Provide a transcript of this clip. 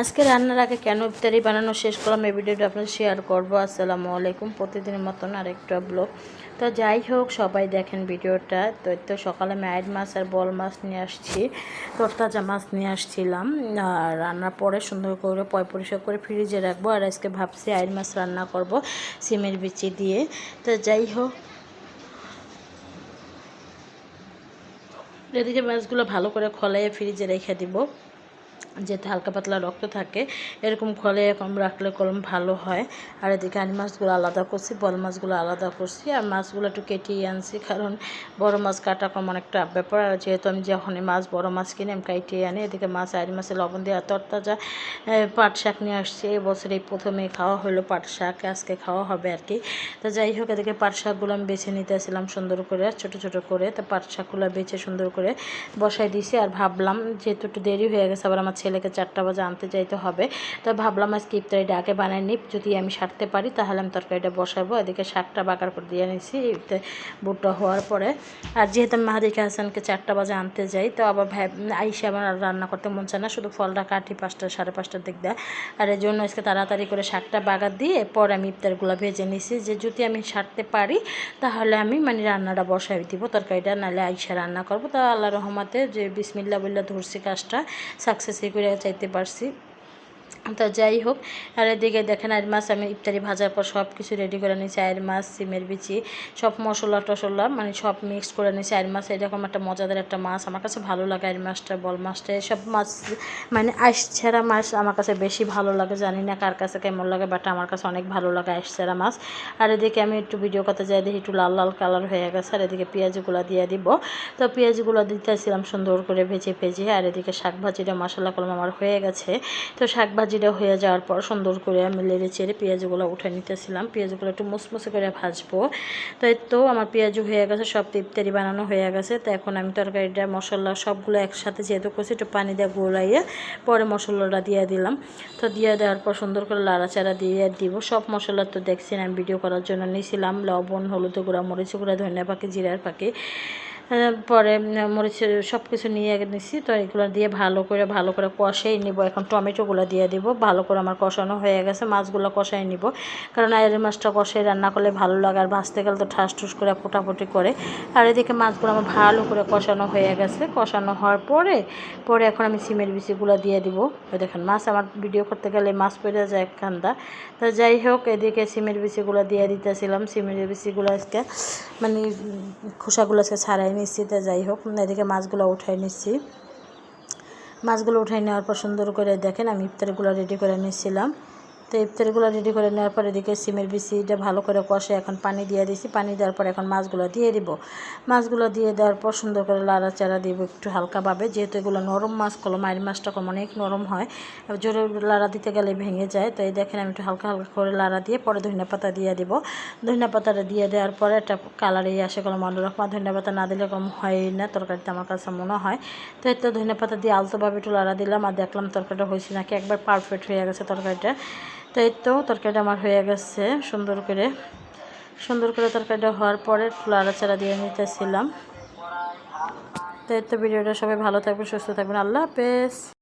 আজকে রান্নার আগে কেন ইফতারি বানানো শেষ করলাম, এই ভিডিওটা আপনার শেয়ার করব। আসসালামু আলাইকুম, প্রতিদিনের মতন আরেকটা ব্লগ তো যাই হোক, সবাই দেখেন ভিডিওটা। তো তো সকালে ম্যাড মাছ আর বল মাছ নিয়ে আসছি। তরতাজা মাছ নিয়ে আসছিলাম। আর রান্নার পরে সুন্দর করে পয় পরিষ্কার করে ফ্রিজে রাখব। আর আজকে ভাবছি আইড মাছ রান্না করব সিমের বিচি দিয়ে। তো যাই হোক। এদিকে মাছগুলো ভালো করে খলাইয়ে ফ্রিজে রেখে দিব। যেতে হালকা পাতলা রক্ত থাকে, এরকম খলে এরকম রাখলে কলম ভালো হয়। আর এদিকে আমি মাছগুলো আলাদা করছি বড় মাছগুলো আলাদা করছি। আর মাছগুলো একটু কেটেই আনছি, কারণ বড় মাছ কাটা কম একটা ব্যাপার। আর যেহেতু আমি যখনই মাছ, বড় মাছ কিনে, আমি কাইটে আনি। এদিকে মাছ, আড়ি মাছে লবণ দিয়ে তরতাজা পাট শাক নিয়ে আসছি। এবছর এই প্রথমে খাওয়া হলো পাট শাক, আজকে খাওয়া হবে আর কি। তো যাই হোক, এদিকে পাট শাকগুলো আমি বেছে নিতেছিলাম সুন্দর করে, ছোট ছোট করে। তো পাট শাকগুলো বেছে সুন্দর করে বসাই দিয়েছি। আর ভাবলাম, যেহেতু একটু দেরি হয়ে গেছে, আবার আমার ছেলেকে চারটা বাজে আনতে যাইতে হবে। তো ভাবলাম আজকে ইফতারিটা আগে বানাই নিই। যদি আমি সারতে পারি, তাহলে আমি তরকারিটা বসাবো এদিকে শাকটা বাগার করে দিয়ে নিছি বুটটা হওয়ার পরে। আর যেহেতু আমি মাহাদিকা হাসানকে চারটা বাজে আনতে যাই, তো আবার ভাই, আইসে আমার রান্না করতে মন চায় না। শুধু ফলটা কাটি পাঁচটা, সাড়ে পাঁচটার দিক দেয়। আর এই জন্য আজকে তাড়াতাড়ি করে শাকটা বাগার দিয়ে পরে আমি ইফতারগুলো ভেজে নিছি যে যদি আমি সারতে পারি, তাহলে আমি মানে রান্নাটা বসাই দিব তরকারিটা। নাহলে আইসা রান্না করব। তা আল্লাহ রহমাতে যে বিসমিল্লা বললা ধরছি কাজটা সাকসেসই করে চাইতে পারছি। তো যাই হোক, আর এদিকে দেখেন আর মাছ, আমি ইফতারি, ভাজার পর সব কিছু রেডি করে নিয়েছি আয়ের মাছ, সিমের বিচি, সব মশলা টশলা মানে সব মিক্স করে নিয়েছি। আয়ের মাছ এরকম একটা মজাদার একটা মাছ। আমার কাছে ভালো লাগে আয়ের মাছটা, বল মাছটা, এসব মাছ মানে আইস ছেঁড়া মাছ আমার কাছে বেশি ভালো লাগে। জানি না কার কাছে কেমন লাগে বাট আমার কাছে অনেক ভালো লাগে আইস ছেঁড়া মাছ। আর এদিকে আমি একটু ভিডিও করতে যাই, দেখি একটু লাল লাল কালার হয়ে গেছে। আর এদিকে পেঁয়াজগুলো দিয়ে দিব। তো পেঁয়াজগুলো দিতেছিলাম সুন্দর করে ভেজে ভেজে। আর এদিকে শাক ভাজিটা, মশলা কলম আমার হয়ে গেছে। তো শাক ভাজিটা হয়ে যাওয়ার পর সুন্দর করে আমি লেড়ে চেড়ে পেঁয়াজগুলো উঠে নিতেছিলাম। পেঁয়াজগুলো একটু মুসমুসে করে ভাজবো। তো তো আমার পেঁয়াজও হয়ে গেছে, সব ইফতারি বানানো হয়ে গেছে। তো এখন আমি তরকারিটা, মশলা সবগুলো একসাথে যেহেতু করছি, একটু পানি দিয়ে গোলাইয়ে পরে মশলাটা দিয়ে দিলাম। তো দিয়ে দেওয়ার পর সুন্দর করে লাড়াচাড়া দিয়ে দিব। সব মশলা তো দেখছেন, আমি ভিডিও করার জন্য নিয়েছিলাম লবণ, হলুদ গুঁড়া মরিচ গুঁড়া, ধনিয়া পাখি, জিরার পাখি। পরে মরিচ সব কিছু নিয়ে নিছি, তো এগুলো দিয়ে ভালো করে ভালো করে কষাই নিব। এখন টমেটোগুলো দিয়ে দিব, ভালো করে আমার কষানো হয়ে গেছে, মাছগুলো কষাই নিব। কারণ আয়ের মাছটা কষাই রান্না করলে ভালো লাগে, আর ভাজতে গেলে তো ঠাস ঠুস করে ফোটাফুটি করে। আর এদিকে মাছগুলো আমার ভালো করে কষানো হয়ে গেছে। কষানো হওয়ার পরে পরে এখন আমি সিমের বিচিগুলো দিয়ে দিব। ওই দেখেন, মাছ আমার ভিডিও করতে গেলে মাছ পড়ে যায় একখানটা তো যাই হোক, এদিকে সিমের বিচিগুলো দিয়ে দিতেছিলাম। সিমের বিচিগুলো আজকে মানে খোসাগুলো আজকে ছাড়াই নিচ্ছি, তা যাই হোক এদিকে মাছগুলো উঠাই নিচ্ছি। মাছগুলো উঠাই নেওয়ার পর সুন্দর করে দেখেন, আমি ইফতারগুলো রেডি করে নিচ্ছিলাম। তো ইফতারিগুলো রেডি করে নেওয়ার পর এদিকে সিমের বিচিটা ভালো করে কষে এখন পানি দিয়ে দিছি। পানি দেওয়ার পর এখন মাছগুলো দিয়ে দিব। মাছগুলো দিয়ে দেওয়ার পর সুন্দর করে লাড়াচাড়া দিব একটু হালকাভাবে। যেহেতু এগুলো নরম মাছ কলো মায়ের মাছটা কম অনেক নরম হয়, জোরে লাড়া দিতে গেলে ভেঙে যায়। তো এই দেখেন আমি একটু হালকা হালকা করে লাড়া দিয়ে পরে ধনিয়া পাতা দিয়ে দিব। ধনিয়া পাতাটা দিয়ে দেওয়ার পরে একটা কালারেই আসে কোনো মনোরকম ধনিয়া পাতা না দিলে কম হয় না, তরকারিতে আমার কাছে মনে হয়। তো এই তো ধনিয়া পাতা দিয়ে আলতোভাবে একটু লাড়া দিলাম। আর দেখলাম তরকারিটা হয়েছে নাকি একবার পারফেক্ট হয়ে গেছে তরকারিটা। তো এই তো তরকারিটা আমার হয়ে গেছে সুন্দর করে। সুন্দর করে তরকারিটা হওয়ার পরে লাড়াচাড়া দিয়ে নিতেছিলাম। তো এই তো ভিডিওটা সবাই ভালো থাকবেন, সুস্থ থাকবেন। আল্লাহ হাফেজ।